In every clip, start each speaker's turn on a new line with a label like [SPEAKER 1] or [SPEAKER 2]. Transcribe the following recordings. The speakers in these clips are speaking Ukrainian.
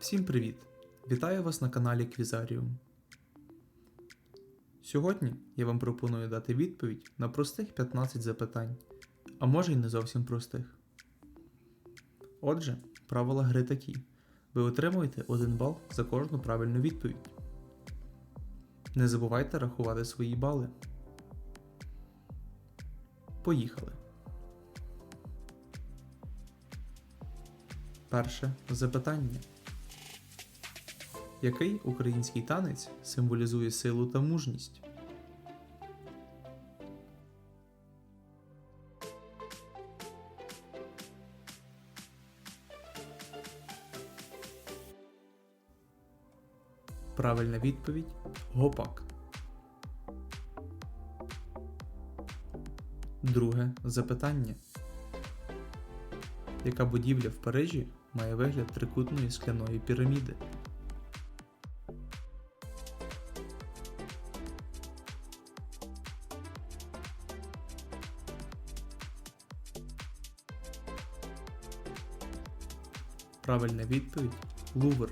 [SPEAKER 1] Всім привіт! Вітаю вас на каналі Квізаріум. Сьогодні я вам пропоную дати відповідь на простих 15 запитань, а може й не зовсім простих. Отже, правила гри такі: ви отримуєте 1 бал за кожну правильну відповідь. Не забувайте рахувати свої бали. Поїхали! Перше запитання. Який український танець символізує силу та мужність? Правильна відповідь Гопак. Друге запитання. Яка будівля в Парижі має вигляд трикутної скляної піраміди? Правильна відповідь Лувр.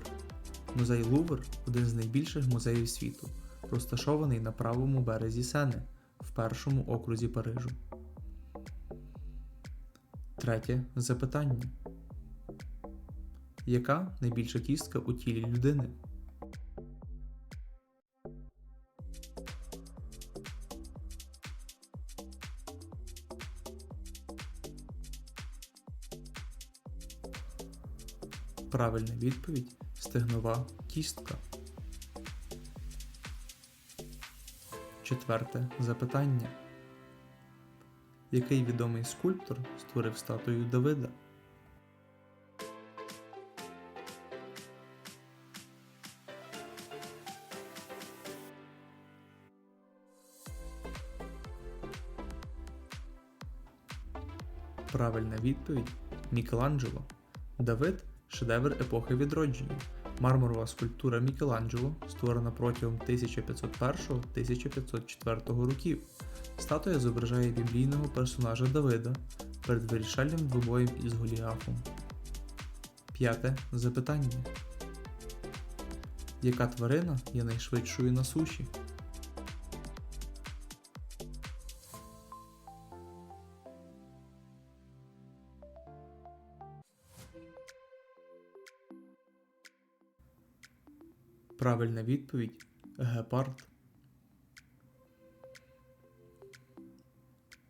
[SPEAKER 1] Музей Лувр один з найбільших музеїв світу, розташований на правому березі Сени в першому окрузі Парижу. Третє запитання. Яка найбільша кістка у тілі людини? Правильна відповідь стегнова кістка. Четверте запитання. Який відомий скульптор створив статую Давида? Правильна відповідь Мікеланджело. Давид шедевр епохи відродження. Мармурова скульптура Мікеланджело, створена протягом 1501-1504 років. Статуя зображає біблійного персонажа Давида перед вирішальним двобоєм із Голіафом. П'яте запитання. Яка тварина є найшвидшою на суші? Правильна відповідь Гепард.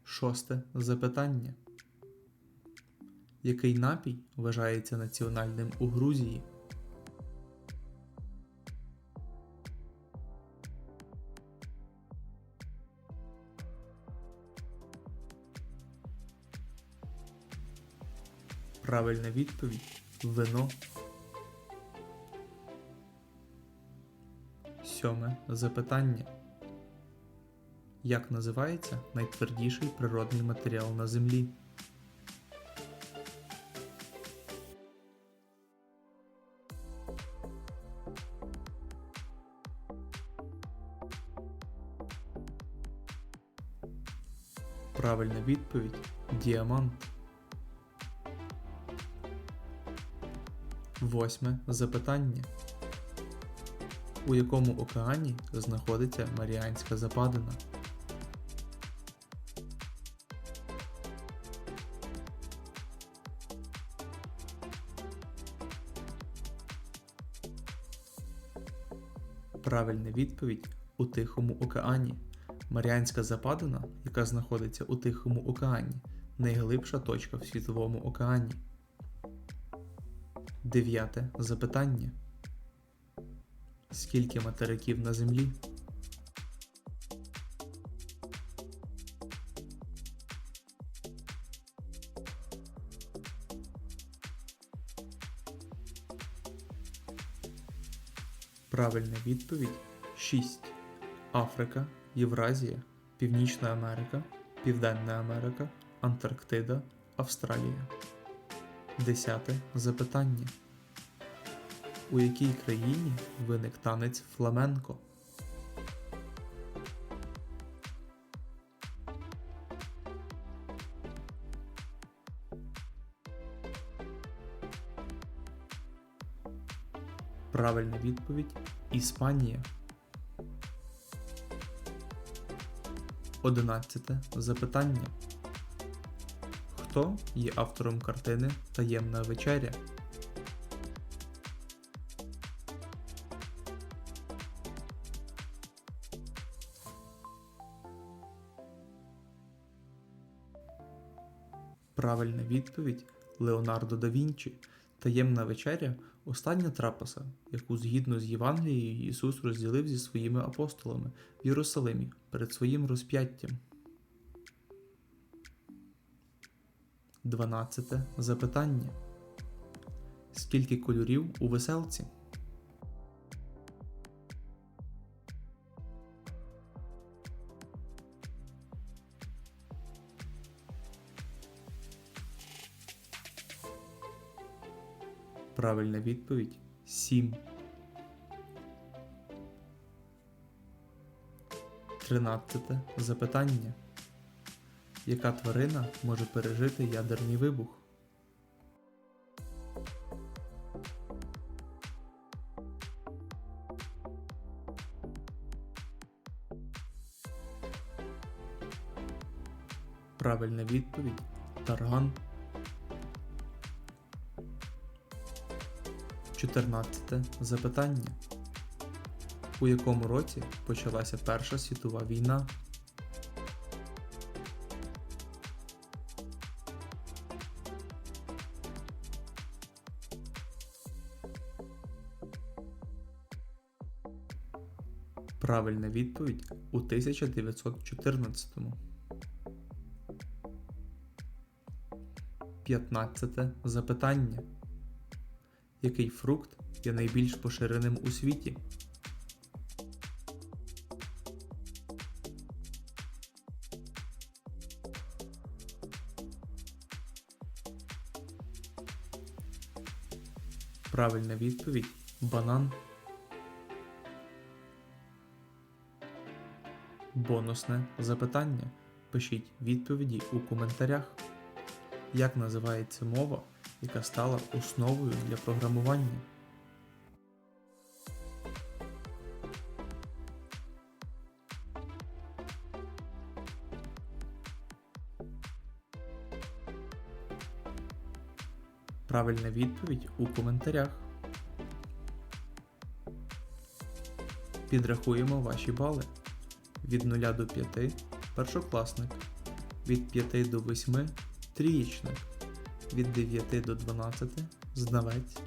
[SPEAKER 1] Шосте запитання. Який напій вважається національним у Грузії? Правильна відповідь вино. Сьоме запитання. Як називається найтвердіший природний матеріал на Землі? Правильна відповідь діамант. Восьме запитання. У якому океані знаходиться Маріанська Западина? Правильна відповідь у Тихому океані. Маріанська Западина, яка знаходиться у Тихому океані, найглибша точка в Світовому океані. Дев'яте запитання. Скільки материків на Землі? Правильна відповідь 6. Африка, Євразія, Північна Америка, Південна Америка, Антарктида, Австралія. Десяте запитання. У якій країні виник танець фламенко? Правильна відповідь Іспанія. Одинадцяте запитання. Хто є автором картини Таємна вечеря? Правильна відповідь Леонардо да Вінчі. Таємна вечеря остання трапеза, яку згідно з Євангелією Ісус розділив зі своїми апостолами в Єрусалимі перед своїм розп'яттям. 12 запитання. Скільки кольорів у веселці? Правильна відповідь 7. 13 запитання. Яка тварина може пережити ядерний вибух? Правильна відповідь Тарган. 14 запитання. У якому році почалася Перша світова війна? Правильна відповідь у 1914. 15 запитання. Який фрукт є найбільш поширеним у світі? Правильна відповідь банан. Бонусне запитання. Пишіть відповіді у коментарях. Як називається мова, яка стала основою для програмування? Правильна відповідь у коментарях. Підрахуємо ваші бали. Від 0 до 5 першокласник, від 5 до 8 трієчник, від 9 до 12 знавець,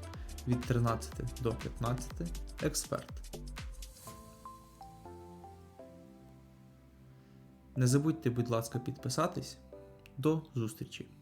[SPEAKER 1] від 13 до 15 експерт. Не забудьте, будь ласка, підписатись. До зустрічі!